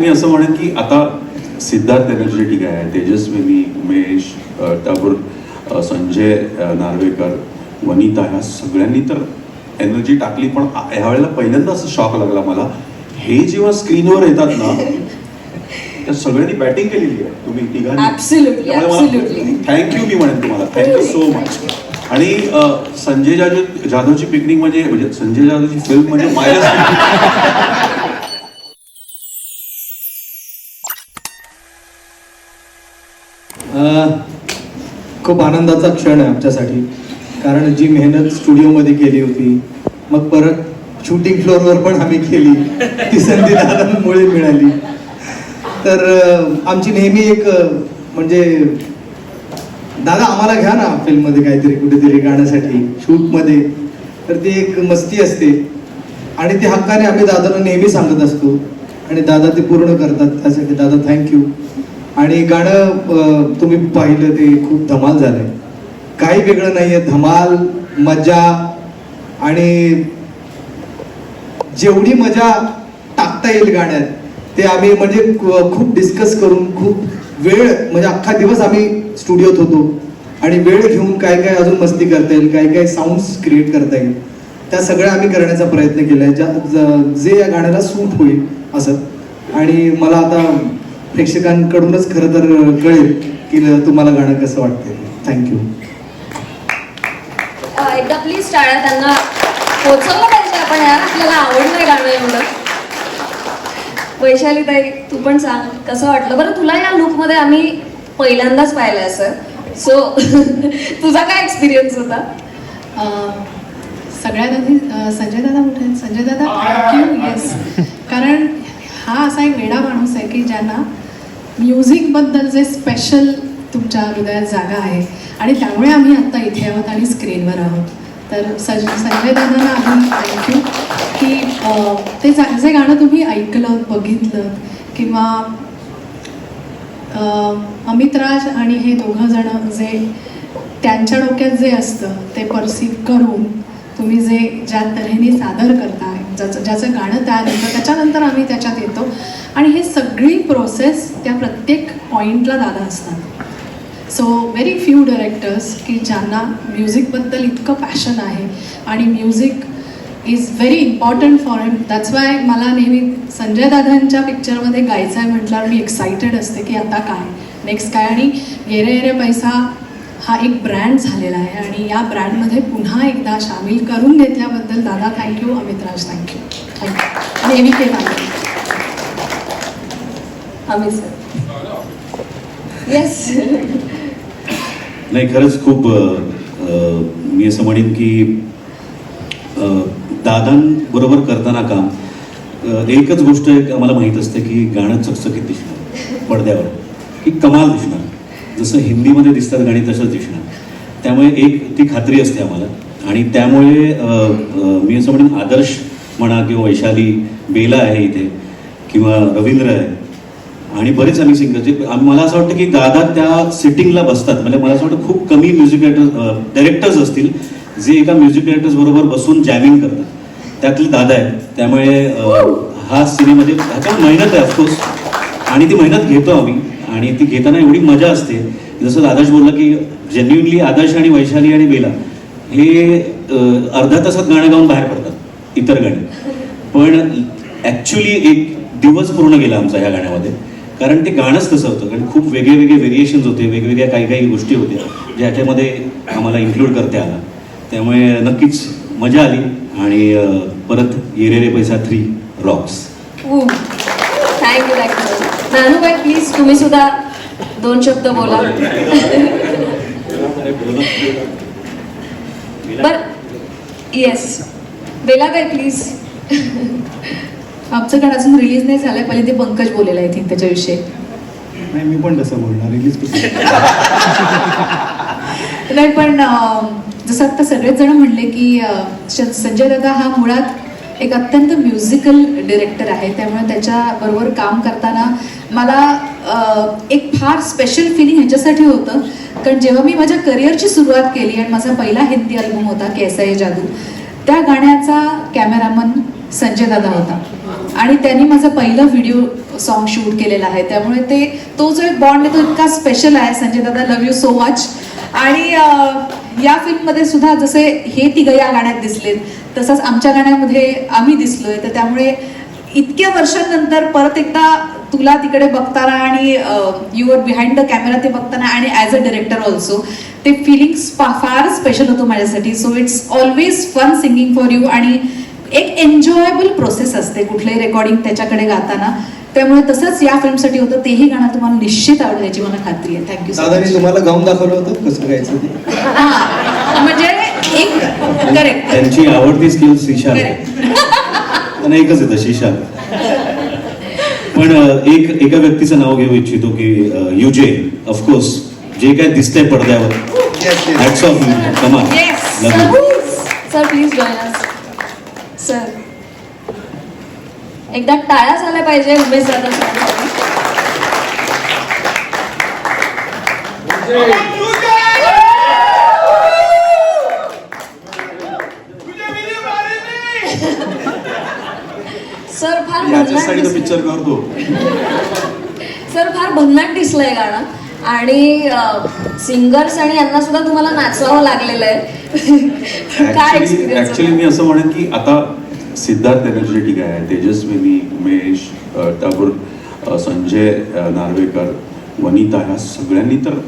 मी असं म्हणेन की आता सिद्धार्थ एनर्जेटिक आहे तेजस्विनी उमेश त्याबरोबर संजय नार्वेकर वनिता ह्या सगळ्यांनी तर एनर्जी टाकली पण आ- ह्या वेळेला पहिल्यांदा असं शॉक लागला मला. हे जेव्हा स्क्रीनवर येतात ना त्या सगळ्यांनी बॅटिंग केलेली आहे. तुम्ही. थँक्यू मी म्हणेन तुम्हाला. थँक्यू सो मच आणि संजय जाधव जाधवची पिकनिक म्हणजे म्हणजे संजय जाधवची फिल्म म्हणजे माझ्या खूप आनंदाचा क्षण आहे आमच्यासाठी. कारण जी मेहनत स्टुडिओमध्ये केली होती मग परत शूटिंग फ्लोअरवर पण आम्ही केली. ती संधी दादांमुळे मिळाली. तर आमची नेहमी एक म्हणजे दादा आम्हाला घ्या ना फिल्ममध्ये काहीतरी कुठेतरी गाण्यासाठी शूटमध्ये. तर ती एक मस्ती असते. आणि ती हक्काने आम्ही दादांना नेहमी सांगत असतो. आणि दादा ते पूर्ण करतात. त्यासाठी दादा थँक्यू. आणि गाणं तुम्ही पाहिलं ते खूप धमाल झालंय. काही वेगळं नाहीये धमाल मजा आणि जेवढी मजा टाकता येईल गाण्यात ते आम्ही म्हणजे खूप डिस्कस करून खूप वेळ म्हणजे अख्खा दिवस आम्ही स्टुडिओत होतो आणि वेळ घेऊन काय काय अजून मस्ती करता येईल काय काय साऊंड्स क्रिएट करता येईल त्या सगळ्या आम्ही करण्याचा प्रयत्न केलाय ज्या ज- जे या गाण्याला सूट होईल असं. आणि मला आता प्रेक्षकांकडूनच खरं तर कळेल की तुम्हाला गाणं कसं वाटतंय. थँक्यू एकदा प्लीज टाळ्या त्यांना पोचवलं पाहिजे. आपण यार आपल्याला आवडलंय गाणं एवढं. वैशाली ताई तू पण सांग कसं वाटलं? बरं तुला या लुकमध्ये आम्ही पहिल्यांदाच पाहिलंय सर सो तुझा काय एक्सपिरियन्स होता? सगळ्यात आधी संजय दादा कुठे? संजय दादा थँक्यू येस कारण हा असा एक वेडा माणूस आहे की ज्यांना म्युझिकबद्दल जे स्पेशल तुमच्या हृदयात जागा आहे आणि त्यामुळे आम्ही आत्ता इथे आहोत आणि स्क्रीनवर आहोत. तर सज संजय दादांना आम्ही थँक्यू की ते जा- जे गाणं तुम्ही ऐकलं बघितलं किंवा अमित राज आणि हे दोघं जण जे त्यांच्या डोक्यात जे असतं ते परसीव करून तुम्ही जे ज्या तऱ्हेने सादर करताय ज्याचं ज्याचं गाणं तयार होतं त्याच्यानंतर आम्ही त्याच्यात येतो. आणि हे सगळी प्रोसेस त्या प्रत्येक पॉईंटला दादा असतात. सो व्हेरी फ्यू डायरेक्टर्स की ज्यांना म्युझिकबद्दल इतकं पॅशन आहे आणि music is very important for him that's why मला नेहमी संजय दादांच्या पिक्चरमध्ये गायचं आहे म्हटल्यावर मी एक्सायटेड असते की आता काय? नेक्स्ट काय? आणि येरे येरे पैसा हा एक ब्रँड झालेला आहे आणि या ब्रँडमध्ये पुन्हा एकदा सामील करून घेतल्याबद्दल दादा thank you Amitraj thank you thank you नेहमी के. थँक्यू आम्ही सर येस नाही खरंच खूप मी असं म्हणेन की दादांबरोबर करताना काम एकच गोष्ट एक आम्हाला माहीत असते की गाणं चकचकीत दिसणार पडद्यावर की कमाल दिसणार. जसं हिंदीमध्ये दिसतात गाणी तसंच दिसणार. त्यामुळे एक ती खात्री असते आम्हाला. आणि त्यामुळे मी असं म्हणेन आदर्श म्हणा किंवा वैशाली बेला आहे इथे किंवा रवींद्र आहे आणि बरेच आम्ही सिंगर जे मला असं वाटतं की दादा त्या सिटिंगला बसतात. म्हणजे मला असं वाटतं खूप कमी म्युझिक डायरेक्टर डायरेक्टर्स असतील जे एका म्युझिक डायरेक्टर्स बरोबर बसून जॅमिंग करतात. त्यातले दादा आहेत. त्यामुळे हा सिनेमध्ये ह्याच्यावर मेहनत आहे ऑफकोर्स आणि ती मेहनत घेतो आम्ही. आणि ती घेताना एवढी मजा असते. जसं आदर्श बोलला की जेन्युनली आदर्श आणि वैशाली आणि बेला हे अर्ध्या तासात गाणं गाऊन बाहेर पडतात इतर गाणी. पण ॲक्च्युली एक दिवस पूर्ण गेला आमचा ह्या गाण्यामध्ये. कारण ते गाणंच तसं होतं. कारण खूप वेगळे वेगळे व्हेरिएशन्स होते वेगवेगळ्या काही काही गोष्टी होत्या ज्याच्यामध्ये आम्हाला इन्क्लूड करता आला. त्यामुळे नक्कीच मजा आली. आणि परत येरेरे पैसा थ्री रॉक्स नानूबाई प्लीज तुम्ही सुद्धा दोन शब्द बोला. बर येस बेला काय प्लीज आमचं गाणं अजून रिलीज नाही झालंय पहिले ते पंकज बोलेलं आहे थिंक त्याच्याविषयी. नाही मी पण तसं बोलणार रिलीज नाही पण जसं आता सगळेच जण म्हणले की संजय दादा हा मुळात एक अत्यंत म्युझिकल डिरेक्टर आहे त्यामुळे त्याच्याबरोबर काम करताना मला एक फार स्पेशल फिलिंग ह्याच्यासाठी होतं. कारण जेव्हा मी माझ्या करिअरची सुरुवात केली आणि माझा पहिला हिंदी अल्बम होता कैसा ए जादू त्या गाण्याचा कॅमेरामन संजय दादा होता. आणि त्यांनी माझा पहिलं व्हिडिओ सॉन्ग शूट केलेला आहे. त्यामुळे ते तो जो एक बॉन्ड आहे तो इतका स्पेशल आहे. संजय दादा लव्ह यू सो मच आणि या फिल्ममध्ये सुद्धा जसे हे तिघं या गाण्यात दिसलेत तसंच आमच्या गाण्यामध्ये आम्ही दिसलोय. तर त्यामुळे इतक्या वर्षांनंतर परत एकदा तुला तिकडे बघताना आणि you are behind the camera ते बघताना आणि ॲज अ डिरेक्टर ऑल्सो ते फिलिंग्स फार स्पेशल होतं माझ्यासाठी. So it's always fun singing for you आणि एक एन्जॉयबल प्रोसेस असते कुठलंही रेकॉर्डिंग त्याच्याकडे गाताना. त्यामुळे तसंच या फिल्मसाठी होतं तेही गाणं तुम्हाला निश्चित आवडेल याची मला खात्री आहे. थँक्यू सो तुम्हाला गाऊन दाखवलं होतं? कसं गायचं म्हणजे एक करेक्ट त्यांची आवडती स्किल शीशा आणि एकच येतं शीशा. पण एक एका व्यक्तीचं नाव घेऊ इच्छितो की युजे ऑफकोर्स जे काय दिसतंय पडद्यावर. हॅट्स ऑफ कमा Yes. Love you sir please sir एकदा टाळ्या झाल्या पाहिजे उमेश दादा सरांसाठी. सर फार याच्यासाठी पिक्चर. करतो सर फार भन्नाट दिसलंय गाणं. आणि सिंगर्स आणि यांना सुद्धा तुम्हाला नाचवावं लागलेलं आहे. काय ऍक्च्युली मी असं म्हणेन की आता सिद्धार्थ एनर्जेटिक आहे. तेजस्विनी उमेश अ, टागोर संजय नार्वेकर वनिता ह्या सगळ्यांनी तर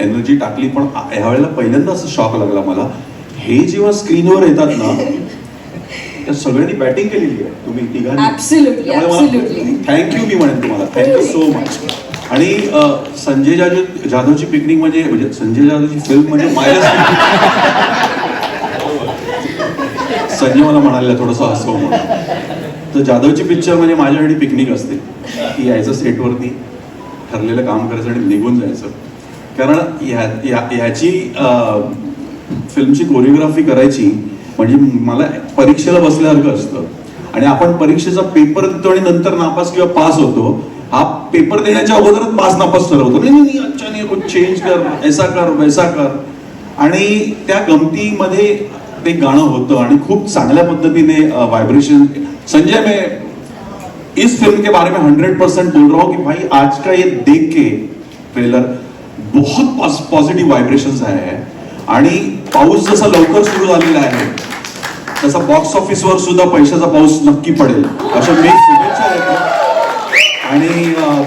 एनर्जी टाकली. पण आ- ह्या वेळेला पहिल्यांदा असं शॉक लागला मला. हे जेव्हा स्क्रीनवर येतात ना त्या सगळ्यांनी बॅटिंग केलेली आहे. तुम्ही absolutely. थँक्यू मी म्हणेन तुम्हाला. थँक्यू सो मच आणि संजय जाधव जाधवची पिकनिक म्हणजे म्हणजे संजय जाधवची फिल्म म्हणजे माझ्या संजय मला म्हणाले थोडंसं हसव म्हणून. तर जाधवची पिक्चर म्हणजे माझ्यासाठी पिकनिक असते. की यायचं सेटवरती ठरलेलं काम करायचं आणि निघून जायचं. कारण ह्या ह्या- ह्याची फिल्मची कोरिओग्राफी करायची म्हणजे मला परीक्षेला बसल्यासारखं असतं. आणि आपण परीक्षेचा पेपर देतो आणि नंतर नापास किंवा पास होतो हा पेपर देण्याच्या अगोदरच पास नापास ठरवतो. नाही नाही, अच्छा नाही चेंज कर ऐसा कर वैसा कर. आणि त्या गमतीमध्ये ते गाणं होतं आणि खूप चांगल्या पद्धतीने व्हायब्रेशन संजय मैं इस फिल्म के बारे में हंड्रेड परसेंट बोल रहा हूँ कि भाई आज का ये देख के ट्रेलर बहुत पॉझिटिव्ह व्हायब्रेशन्स आहे आणि पाऊस जसा लवकर सुरू झालेला आहे तसा बॉक्स ऑफिसवर सुद्धा पैशाचा पाऊस नक्की पडेल. अशा मी शुभेच्छा देतो आणि अं,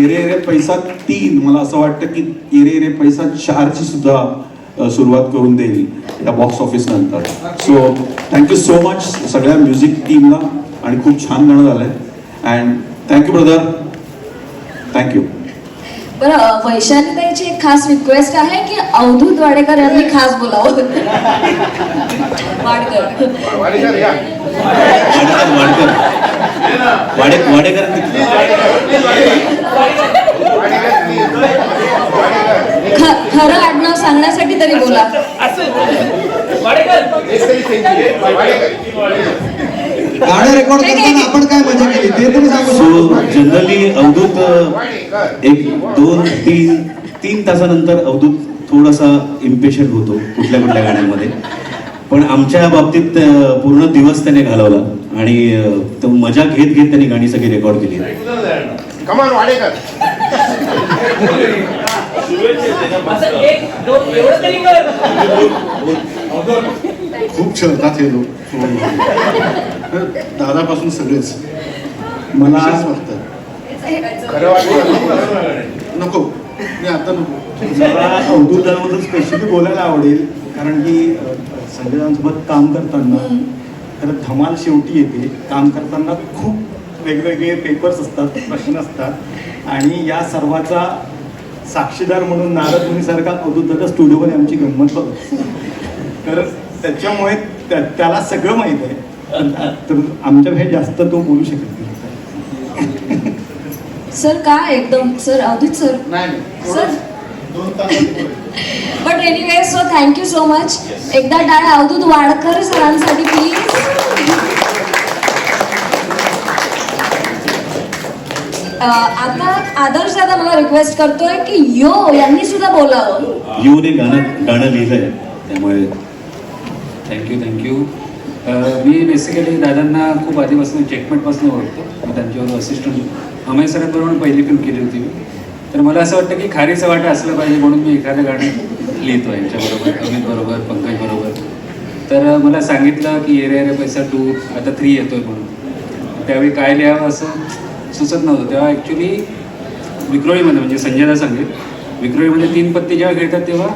येरे पैसा तीन मला असं वाटतं की एरे एरे पैसा चारची सुद्धा सुरुवात करून देईल या बॉक्स ऑफिस नंतर. So thank you so much सगळ्या म्युझिक टीमला आणि खूप छान गाणं झालंय. अँड थँक्यू ब्रदर थँक्यू बरं अ, वैशालीताईची एक खास रिक्वेस्ट आहे की अवधूत वाडेकर यांनी खास बोलावं. वाडकर. खरं आडनाव सांगण्यासाठी तरी बोला. गाणं रेकॉर्ड करताना आपण काय मजा केली? ते तरी सांगू सो जनरली अवधूत एक दोन तीन तीन तासानंतर अवधूत थोडासा इम्पेशंट होतो कुठल्या कुठल्या गाण्यांमध्ये. पण आमच्या बाबतीत पूर्ण दिवस त्याने घालवला आणि तो मजा घेत घेत त्यांनी गाणी सगळी रेकॉर्ड केली. कमान वाडेकर असं एक दोन एवढं तरी कर. खूप हे लोक? दादापासून सगळेच. मला आज वाटतं खरं वाटतं नको. मी आता नको. मला अवधूत दादाबद्दल स्पेशली बोलायला आवडेल कारण की अ, संजय दादांसोबत काम करताना खरं धमाल शेवटी येते. काम करताना खूप वेगवेगळे पेपर्स असतात प्रश्न असतात. आणि या सर्वाचा साक्षीदार म्हणून नारद मुनीसारखा अवधूत दादा स्टुडिओमध्ये आमची गंमत बघत तर त्याच्यामुळे त्या- त्याला सगळं माहीत आहे. तर आमच्यापेक्षा जास्त तो बोलू शकत नाही. सर काय एकदम? Sir Avadhoot sir. सर. दोन तास but anyway so thank you so much एकदा डाळ अवधूत वाडकर सरांसाठी प्लीज आता आदर्श दादा मला रिक्वेस्ट करतोय की यो यांनी सुद्धा बोलावं. युने गाणं गाणं लिहिलंय. त्यामुळे थँक्यू थँक्यू मी बेसिकली दादांना खूप आधीपासून चेकमेटपासून ओळखतो. मी त्यांच्यावर असिस्टंट अमय सरांबरोबर पहिली फिल्म केली होती मी. तर मला असं वाटतं की खारीचा वाटा असलं पाहिजे म्हणून मी एखादं गाणं लिहितो यांच्याबरोबर अमित बरोबर पंकज बरोबर. तर मला सांगितलं की ये रे रे पैसा टू आता थ्री येतोय म्हणून. त्यावेळी काय लिहावं असं सुचत नव्हतं. तेव्हा ॲक्च्युली विक्रोळीमध्ये म्हणजे संजयला सांगेल विक्रोळीमध्ये तीन पत्ती जेव्हा खेळतात तेव्हा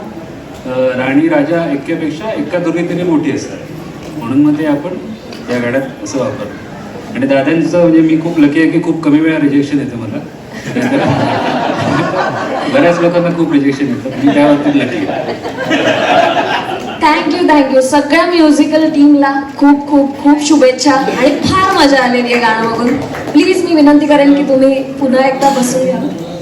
राणी राजा एक्क्यापेक्षा एका दोन्ही तरी मोठी असतात. म्हणून मग ते आपण या गाड्यात असं वापरतो. आणि दादांचं म्हणजे मी खूप लकी आहे की खूप कमी वेळा रिजेक्शन येतं मला. बऱ्याच लोकांना खूप रिजेक्शन येतं. मी त्या बाबतीत लकी आहे थँक्यू थँक्यू सगळ्या म्युझिकल टीमला खूप खूप खूप शुभेच्छा आणि फार मजा आलेली आहे गाणं बघून. प्लीज मी विनंती करेन की तुम्ही पुन्हा एकदा बसूया. घ्या